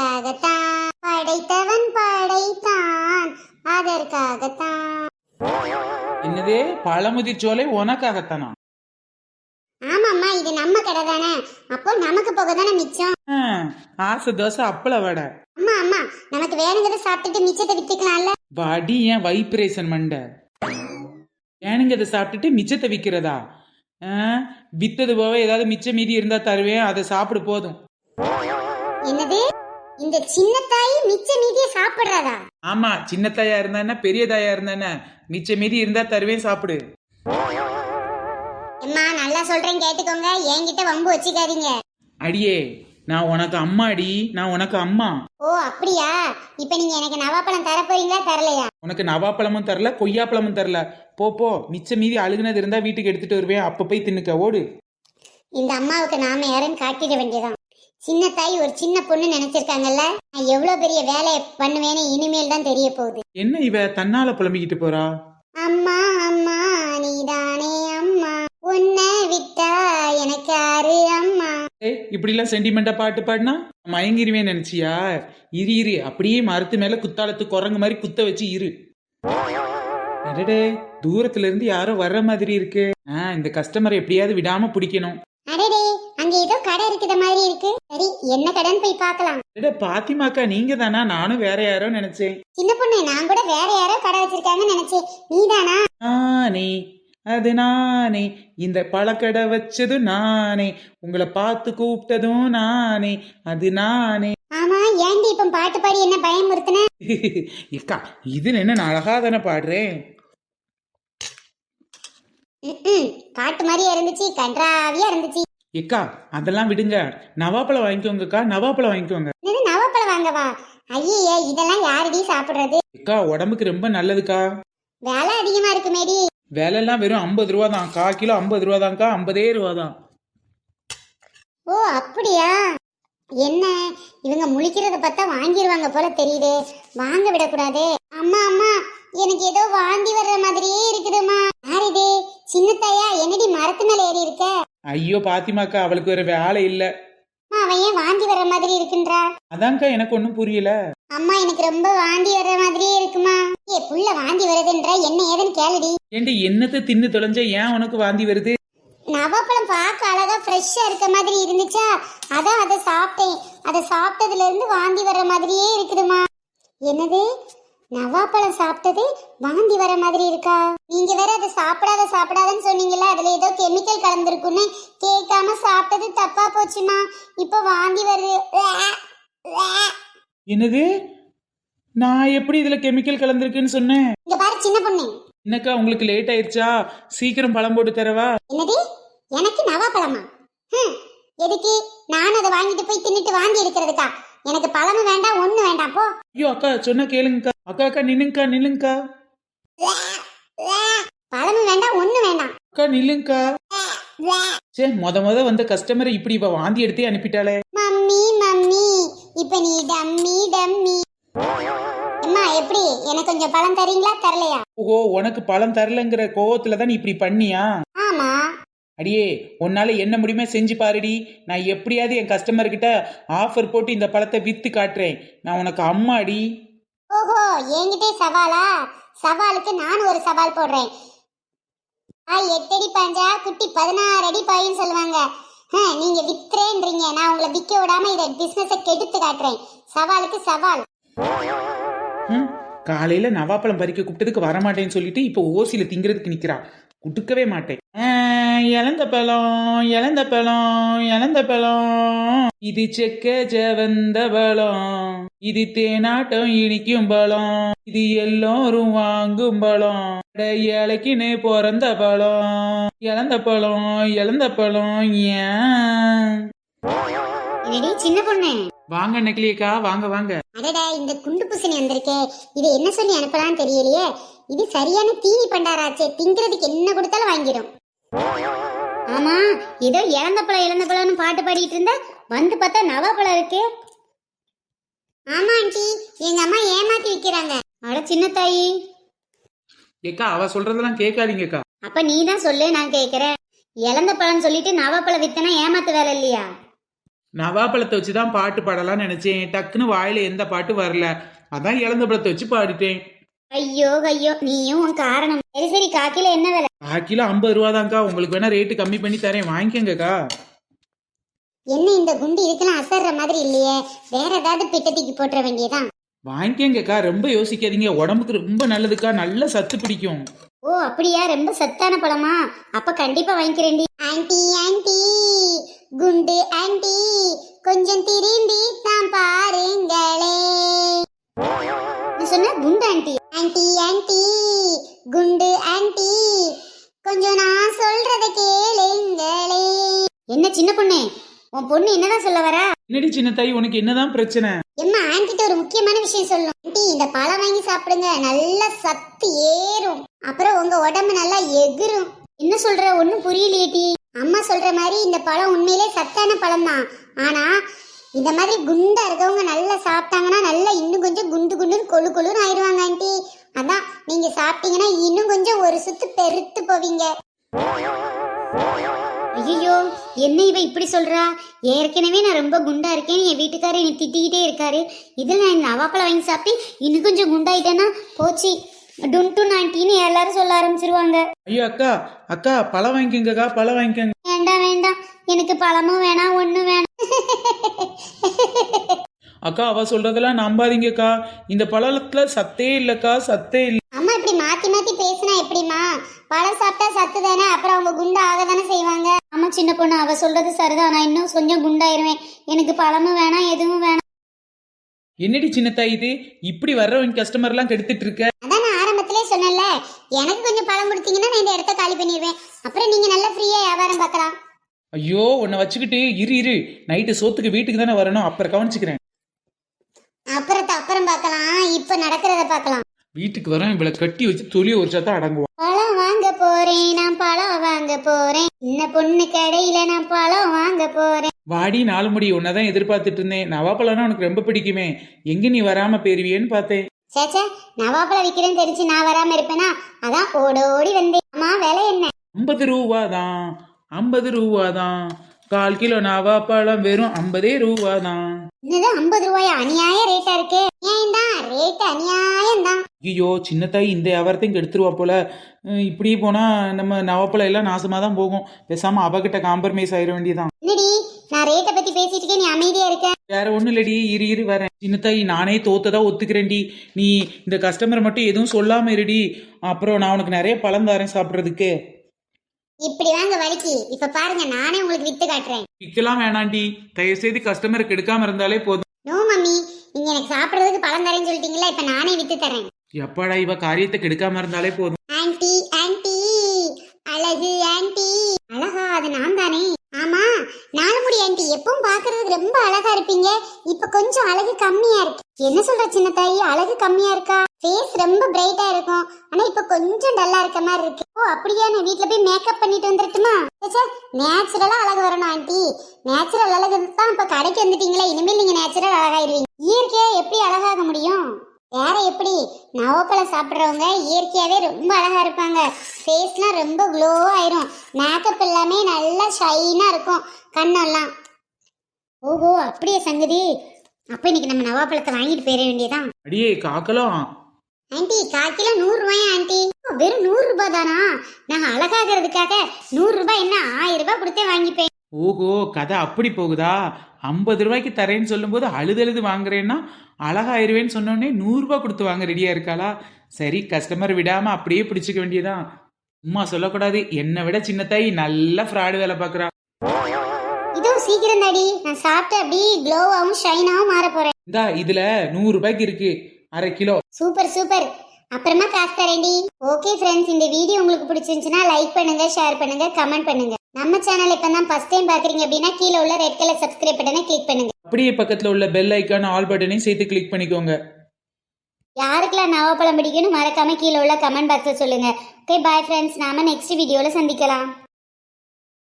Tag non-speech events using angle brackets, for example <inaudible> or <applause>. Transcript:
அதற்காகத்தான் படைத்தவன் படைத்தான். அதற்காகத்தான். என்னது? பழமுதிர் சோலை உனக்காகத்தானா? ஆமாம்மா இது நம்ம கடை தானே. அப்போ நமக்கு போக தானே மிச்சம். ஆ, ஆசை தோசை அப்பள வடை. அம்மா அம்மா நமக்கு வேணுங்கிறத சாப்பிட்டுட்டு மிச்சத்தை வித்துக்கலாம்ல. வடி ஏன் வைப்ரேஷன் மண்டை? ஏனுங்க அதை சாப்பிட்டுட்டு மிச்சத்தை விற்கிறதா வித்தது போக ஏதாவது மிச்சம் மீதி இருந்தா தருவேன். அதை சாப்பிடு போதும். என்னது? இந்த சின்ன தாய் மிச்ச மீதியை சாப்பிடுறதா? ஆமா சின்ன தாயா இருந்தா என்ன பெரிய தாயா இருந்தா என்ன மிச்சம் மீதி இருந்தா தருவேன் சாப்பிடு. அம்மா நல்லா சொல்றேன் கேட்டுக்கோங்க. என்கிட்ட வம்பு வச்சுக்காதீங்க. அடியே நான் உனக்கு அம்மா அடி நான் உனக்கு அம்மா. ஓ அப்படியா? இப்ப நீங்க எனக்கு நவாப்பழம் தர போறீங்களா தரலையா? உனக்கு நவாப்பழமும் தரல கொய்யாப்பழமும் தரல. போ போ மிச்சம் மீதி அழுகுனது இருந்தா வீட்டுக்கு எடுத்துட்டு வருவேன். அப்ப போய் தின்னுக்க ஓடு. இந்த அம்மாவுக்கு நாம யாருன்னு காட்டிட வேண்டியதான் சின்ன தாய் ஒரு சின்ன பொண்ணு நினைச்சிருக்காங்கல்ல? நான் எவ்வளவு பெரிய வேலையை பண்ணுவேன்னு இனிமேல் தான் தெரிய போகுது. என்ன இவ தன்னால புலம்பிக்கிட்டு போறா? அம்மா அம்மா நீதானே அம்மா. உன்னை விட்டா எனக்கு யாரு அம்மா? ஏய் இப்படிலாம் சென்டிமெண்டா பாட்டு பாடினா? மயங்கிருவேன் நினைச்சியா? இரு இரு. அப்படியே மரத்து மேல குத்தாலத்து குரங்கு மாதிரி குத்த வச்சு இரு. அடடே தூரத்துல இருந்து யாரோ வர்ற மாதிரி இருக்கு. ஆ இந்த கஸ்டமரை எப்படியாவது விடாம பிடிக்கணும். அடடே அங்க ஏதோ கடை இருக்கிற மாதிரி இருக்கு. சரி என்ன கடைன்னு போய் பார்க்கலாம். அடடே பாத்திமாக்கா நீங்க தானா நானும் வேற யாரோ நினைச்சேன். சின்ன பொண்ணு நான் கூட வேற யாரோ கடை வச்சிருக்காங்கன்னு நினைச்சேன். நீதானா? நானே அது நானே. இந்த பழக்கடை வச்சது நானே. உங்களை பார்த்து கூப்பிட்டதும் நானே. அது நானே. ஆமா ஏண்டி இப்ப பாட்டு பாடி என்ன பயமுறுத்தின? இக்கா <laughs> இதுல என்ன நான் அழகா தானே பாடுறேன். பாட்டு மாதிரியே இருந்துச்சு கன்றாவியா இருந்துச்சு. இக்கா அதெல்லாம் விடுங்க. நவாப்பழம் வாங்கிக்கோங்கக்கா நவாப்பழம் வாங்கிக்கோங்க. என்னது நவப்பழம் வாங்கவா? ஐயே இதெல்லாம் யாரடி சாப்பிடுறது? அக்கா உடம்புக்கு ரொம்ப நல்லதுக்கா. விலை அதிகமா இருக்கு மேடி. விலைலாம் வெறும் ஐம்பது ரூபா தான் கா கிலோ ஐம்பது ரூபா தான்க்கா ஐம்பதே ரூபா தான் ஓ அப்படியா? என்ன? இவங்க முழிக்கிறத பார்த்தா வாங்கிடுவாங்க போல தெரியுது. வாங்க விடக்கூடாது. அம்மா அம்மா எனக்கு ஏதோ வாந்தி வர்ற மாதிரியே இருக்குதுமா யார் இது? சின்னத்தாயா என்னடி மரத்து மேல ஏறி இருக்க? ஐயோ பாத்திமாக்கா அவளுக்கு வேற வேலை இல்ல. அவன் ஏன் வாந்தி வர்ற மாதிரி இருக்குன்றா? அதான்க்கா எனக்கு ஒன்றும் புரியல. அம்மா எனக்கு ரொம்ப வாந்தி வர்ற மாதிரியே இருக்குமா? ஏ புள்ள வாந்தி வருதுன்ற என்ன ஏதுன்னு கேளுடி. ஏண்டி என்னத்தை தின்னு தொலைஞ்ச ஏன் உனக்கு வாந்தி வருது? நவாப்பழம் பார்க்க அழகா ஃப்ரெஷ்ஷா இருக்க மாதிரி இருந்துச்சா? அதான் அதை சாப்பிட்டேன். அதை சாப்பிட்டதுல இருந்து வாந்தி வர்ற மாதிரியே இருக்குதுமா. என்னது? நவாப்பழம் சாப்பிட்டது வாந்தி வர மாதிரி இருக்கா? நீங்க வேற அதை சாப்பிடாத சாப்பிடாதன்னு சொன்னீங்கல்ல அதுல ஏதோ கெமிக்கல் கலந்துருக்குன்னு கேட்காம சாப்பிட்டது தப்பா போச்சுமா? இப்போ வாந்தி வருது. என்னது? நான் எப்படி இதுல கெமிக்கல் கலந்துருக்குன்னு சொன்னேன்? இங்க பாரு சின்ன பொண்ணு. என்னக்கா உங்களுக்கு லேட் ஆயிருச்சா சீக்கிரம் பழம் போட்டு தரவா? என்னது? எனக்கு நவாப்பழமா? எதுக்கு? நான் அதை வாங்கிட்டு போய் தின்னுட்டு வாந்தி எடுக்கிறதுக்கா? எனக்கு பழமும் வேண்டாம் ஒண்ணு வேண்டாம் போ. ஐயோ அக்கா சொன்னா கேளுங்கக்கா. அக்கா அக்கா நில்லுங்கக்கா நில்லுங்கக்கா. பழமும் வேண்டாம் ஒண்ணு வேண்டாம். அக்கா நில்லுங்கக்கா. சே மொத மொத வந்த கஸ்டமரை இப்படி இவ வாந்தி எடுத்தே அனுப்பிட்டாளே. மம்மி மம்மி இப்ப நீ டம்மி டம்மி. அம்மா எப்படி? எனக்கு கொஞ்சம் பழம் தரீங்களா தரலையா? ஓஹோ உனக்கு பழம் தரலங்கிற கோவத்துல தான் நீ இப்படி பண்ணியா? ஆமா. அடியே உன்னால என்ன முடியுமே செஞ்சு பாருடி. நான் எப்படியாவது என் கஸ்டமர் கிட்ட ஆஃபர் போட்டு இந்த பழத்தை வித்து காட்டுறேன். நான் உனக்கு அம்மா அடி ஓஹோ என்கிட்டே சவாலா? சவாலுக்கு நான் ஒரு சவால் போடுறேன். ஆ எட்டடி பாஞ்சா? குட்டி பதினாறு அடி பாயும் சொல்லுவாங்க. ஆ, நீங்க வித்துறேன்றீங்க. நான் உங்களை விற்க விடாம இதை பிசினஸை கெடுத்து காட்டுறேன். சவாலுக்கு சவால். காலையில நவாப்பழம் பறிக்க கூப்பிட்டதுக்கு வரமாட்டேன்னு சொல்லிட்டு இப்போ ஓசியில திங்கிறதுக்கு நிக்கிறா. குடுக்கவே மாட்டேன். இழந்த பழம் இழந்த பழம் இழந்த பழம். இது செக்க ஜவந்த பழம். இது தேனாட்டம் இனிக்கும் பழம். இது எல்லோரும் வாங்கும் பழம். இலைக்குன்னு பிறந்த பழம். இழந்த பழம் இழந்த பழம் ஏன்? சின்ன பொண்ணு? வாங்க நெக்லியக்கா வாங்க வாங்க. அடடா இந்த குண்டு பூசணி வந்திருக்கே. இது என்ன சொல்லி அனுப்பலாம்னு தெரியலையே. இது சரியான தீனி பண்டாராச்சே. திங்கிறதுக்கு என்ன கொடுத்தாலும் வாங்கிடும். ஆமா ஏதோ இழந்த பழம் இழந்த பழம்னு பாட்டு பாடிட்டு இருந்தா வந்து பார்த்தா நவாப்பழம் இருக்கு. ஆமா ஆண்டி. எங்க அம்மா ஏமாத்தி விக்கிறாங்க. அட சின்ன தாயி. ஏக்கா அவ சொல்றதெல்லாம் கேட்காதீங்கக்கா. அப்ப நீ தான் சொல்லு நான் கேக்குறேன் இழந்த பழம் சொல்லிட்டு நவாப்பழம் வித்தனா ஏமாத்து வேலை இல்லையா? நவாப்பழத்தை வச்சு தான் பாட்டு பாடலாம்னு நினைச்சேன். டக்குன்னு வாயில எந்த பாட்டு வரல. அதான் இழந்த பழத்தை வச்சு பாடிட்டேன். ஐயோ ஐயோ நீயும் உன் காரணம். சரி சரி காக்கில என்ன விலை? கால் கிலோ ஐம்பது ரூபா தான்க்கா உங்களுக்கு வேணா ரேட்டு கம்மி பண்ணி தரேன். வாங்கிக்கோங்கக்கா. என்ன இந்த குண்டு இதுக்கெல்லாம் அசர்ற மாதிரி இல்லையே? வேற ஏதாவது பிட்டத்திக்கு போட்டுற வேண்டியதான் வாங்கிக்கோங்கக்கா ரொம்ப யோசிக்காதீங்க. உடம்புக்கு ரொம்ப நல்லதுக்கா. நல்ல சத்து பிடிக்கும். ஓ அப்படியா? ரொம்ப சத்தான பழமா? அப்ப கண்டிப்பா வாங்கிக்கிறேன்டி. ஆன்ட்டி ஆன்ட்டி குண்டு ஆன்ட்டி கொஞ்சம் திரும்பி தான் பாருங்களே. சொன்ன குண்டு ஆன்ட்டி ஆன்ட்டி ஆன்ட்டி குண்டு ஆன்ட்டி கொஞ்சம் நான் சொல்றத கேளுங்களே. என்ன சின்ன பொண்ணு? உன் பொண்ணு என்னதான் சொல்ல வரா? என்னடி சின்ன தாய் உனக்கு என்னதான் பிரச்சனை? எம்மா ஆன்ட்டிட்ட ஒரு முக்கியமான விஷயம் சொல்லணும். ஆன்ட்டி இந்த பழம் வாங்கி சாப்பிடுங்க. நல்ல சத்து ஏறும். அப்புறம் உங்க உடம்பு நல்லா எகிரும். என்ன சொல்ற? ஒண்ணும் புரியலையேட்டி அம்மா சொல்ற மாதிரி இந்த பழம் உண்மையிலே சத்தான பழம் தான் ஆனா இந்த மாதிரி குண்டா இருக்கவங்க நல்லா சாப்பிட்டாங்கன்னா நல்லா இன்னும் கொஞ்சம் குண்டு குண்டுன்னு கொழு கொழுன்னு ஆயிடுவாங்க ஆன்ட்டி அதான் நீங்க சாப்பிட்டீங்கன்னா இன்னும் கொஞ்சம் ஒரு சுத்து பெருத்து போவீங்க. ஐயோ என்ன இவ இப்படி சொல்றா? ஏற்கனவே நான் ரொம்ப குண்டா இருக்கேன் என் வீட்டுக்காரர் என்னை திட்டிக்கிட்டே இருக்காரு. இதில் நான் நவாப்பழம் வாங்கி சாப்பிட்டு இன்னும் கொஞ்சம் குண்டாயிட்டேன்னா போச்சு. டுன்டு நான்ட்டின்னு எல்லாரும் சொல்ல ஆரம்பிச்சிருவாங்க. ஐயோ அக்கா அக்கா பழம் வாங்கிக்கோங்கக்கா பழம் வாங்கிக்கோங்க. வேண்டாம் வேண்டாம் எனக்கு பழமும் வேணாம் ஒன்றும் வேணாம். அக்கா அவ சொல்றதெல்லாம் நம்பாதீங்கக்கா. இந்த பழத்துல சத்தே இல்லக்கா சத்தே இல்ல. அம்மா இப்படி மாத்தி மாத்தி பேசினா எப்படிம்மா? பழம் சாப்பிட்டா சத்து தானே அப்புறம் அவங்க குண்டா ஆக தானே ஆமா சின்ன பொண்ணு அவ சொல்றது சரிதான். நான் இன்னும் கொஞ்சம் குண்டாயிருவேன். எனக்கு பழமும் வேணாம் எதுவும் வேணாம். என்னடி சின்ன தாய் இது? இப்படி வர்றவங்க கஸ்டமர் எல்லாம் கெடுத்துட்டு இருக்க அதான் நான் ஆரம்பத்திலே சொன்னேன்ல. எனக்கு கொஞ்சம் பழம் கொடுத்தீங்கன்னா நான் இந்த இடத்த காலி பண்ணிடுவேன். அப்புறம் நீங்க நல்லா ஃப்ரீயா வியாபாரம் பார்க்கலாம். ஐயோ உன்னை வச்சுக்கிட்டு இரு இரு. நைட்டு சோத்துக்கு வீட்டுக்கு தானே வரணும். அப்புறம் கவனிச்சுக்கிறேன். அப்புறத்தை அப்புறம் பார்க்கலாம். இப்ப நடக்கிறத பார்க்கலாம். வீட்டுக்கு வரேன். இவளை கட்டி வச்சு தொலிய ஒரு சத்தம் அடங்குவோம் போறேன் நான் பழம் வாங்க போறேன். சின்ன பொண்ணு கடையில நான் பழம் வாங்க போறேன். வாடி நாலு முடி. உன்னதான் எதிர்பார்த்துட்டு இருந்தேன் நவாப்பழம்னா உனக்கு ரொம்ப பிடிக்குமே. எங்க நீ வராம போயிருவியேன்னு பார்த்தேன். சேச்சே நவாப்பழம் விற்கிறேன்னு தெரிஞ்சு நான் வராம இருப்பேனா? அதான் ஓட ஓடி வந்தேன். அம்மா விலை என்ன? ஐம்பது ரூபா தான் ஐம்பது ரூபா தான் கால் கிலோ நவாப்பழம் வெறும் ஐம்பதே ரூபா தான் என்னது ஐம்பது ரூபாயா? அநியாய ரேட்டா இருக்கு. ஏன் தான் ரேட் அநியாயம் ஐயோ சின்ன தாய் இந்த வியாபாரத்தையும் கெடுத்துருவா போல. இப்படி போனா நம்ம நவாப்பழம் எல்லாம் நாசமா தான் போகும். பேசாம அவகிட்ட காம்ப்ரமைஸ் ஆயிட வேண்டியதான் நான் ரேட்டை பத்தி பேசிட்டு இருக்கேன் நீ அமைதியா இருக்க. வேற ஒண்ணும் இல்லடி இரு இரு வரேன். சின்ன தாய் நானே தோத்ததா ஒத்துக்கிறேன்டி. நீ இந்த கஸ்டமர் மட்டும் எதுவும் சொல்லாம இருடி. அப்புறம் நான் உனக்கு நிறைய பழம் தரேன் சாப்பிட்றதுக்கு. இப்படி வாங்க வலிக்கு. இப்ப பாருங்க நானே உங்களுக்கு வித்து காட்டுறேன். விற்கலாம் வேணாண்டி. தயவு செய்து கஸ்டமருக்கு எடுக்காம இருந்தாலே போதும். No mummy. நீங்க எனக்கு சாப்பிடுறதுக்கு பழம் தரேன்னு சொல்லிட்டீங்களா? இப்ப நானே வித்து தரேன். எப்பாடா இவ காரியத்தை கெடுக்காம இருந்தாலே போதும். ஆன்டி ஆன்டி அழகு ஆன்ட்டி அழகா அது நான் தானே. ஆமா நாலுமுடி ஆன்டி எப்பவும் பாக்குறதுக்கு ரொம்ப அழகா இருப்பீங்க. இப்ப கொஞ்சம் அழகு கம்மியா இருக்கு. என்ன சொல்ற சின்ன தாயி அழகு கம்மியா இருக்கா? ஃபேஸ் ரொம்ப பிரைட்டா இருக்கும். ஆனா இப்ப கொஞ்சம் டல்லா இருக்க மாதிரி இருக்கு. ஓ அப்படியா நான் வீட்ல போய் மேக்கப் பண்ணிட்டு வந்துருக்குமா நேச்சுரலா அழகு வரணும் ஆன்டி நேச்சுரல் அழகு தான் இப்ப கடைக்கு வந்துட்டீங்களா. இனிமேல் நீங்க நேச்சுரல் அழகாயிருவீங்க. இயற்கையா எப்படி அழகாக முடியும்? வேற எப்படி நவப்பழம் சாப்பிட்றவங்க இயற்கையாகவே ரொம்ப அழகாக இருப்பாங்க. ஃபேஸ்லாம் ரொம்ப க்ளோ ஆயிரும். மேக்கப் எல்லாமே நல்லா ஷைனாக இருக்கும். கண்ணெல்லாம். ஓஹோ அப்படியே சங்கதி? அப்போ இன்னைக்கு நம்ம நவாப்பழத்தை வாங்கிட்டு போயிட வேண்டியதான் அடியே காக்கலாம் ஆண்டி கால் கிலோ நூறுரூவாயா ஆண்டி? வெறும் நூறு ரூபாய் தானா? நான் அழகாகிறதுக்காக நூறு ரூபாய் என்ன ஆயிரம் ரூபாய் கொடுத்தே வாங்கிப்பேன். ஓஹோ கதை அப்படி போகுதா? ஐம்பது ரூபாய்க்கு தரேன்னு சொல்லும்போது அழுது அழுது வாங்குறேன்னா அழகாயிருவேன்னு சொன்னோடனே நூறுரூபா கொடுத்து வாங்க ரெடியா இருக்காளா? சரி கஸ்டமர் விடாம அப்படியே பிடிச்சிக்க வேண்டியதான் சும்மா சொல்லக்கூடாது. என்னை விட சின்ன தாய் நல்ல ஃப்ராடு வேலை பார்க்குறா. இதுவும் சீக்கிரம் தாடி. நான் சாப்பிட்டு அப்படியே க்ளோவாகவும் ஷைனாகவும் மாற போறேன். இந்தா இதுல நூறு ரூபாய்க்கு இருக்கு. அரை கிலோ. Super super. அப்புறமா காசு தரேன்டி. ஓகே ஃப்ரெண்ட்ஸ் இந்த வீடியோ உங்களுக்கு பிடிச்சிருந்துச்சுன்னா லைக் பண்ணுங்க ஷேர் பண்ணுங்க கமெண்ட் பண்ணுங்க. நம்ம சேனல் இப்போ தான் ஃபர்ஸ்ட் டைம் பார்க்குறீங்க அப்படின்னா கீழே உள்ள ரெட் கலர் சப்ஸ்கிரைப் பட்டனை கிளிக் பண்ணுங்க. அப்படியே பக்கத்துல உள்ள பெல் ஐக்கான ஆல் பட்டனையும் சேர்த்து கிளிக் பண்ணிக்கோங்க. யாருக்கெல்லாம் நவாப்பழம் பிடிக்கும்னு மறக்காம கீழே உள்ள கமெண்ட் பாக்ஸில் சொல்லுங்க. ஓகே பாய் ஃப்ரெண்ட்ஸ் நாம நெக்ஸ்ட் வீடியோவில் சந்திக்கலாம்.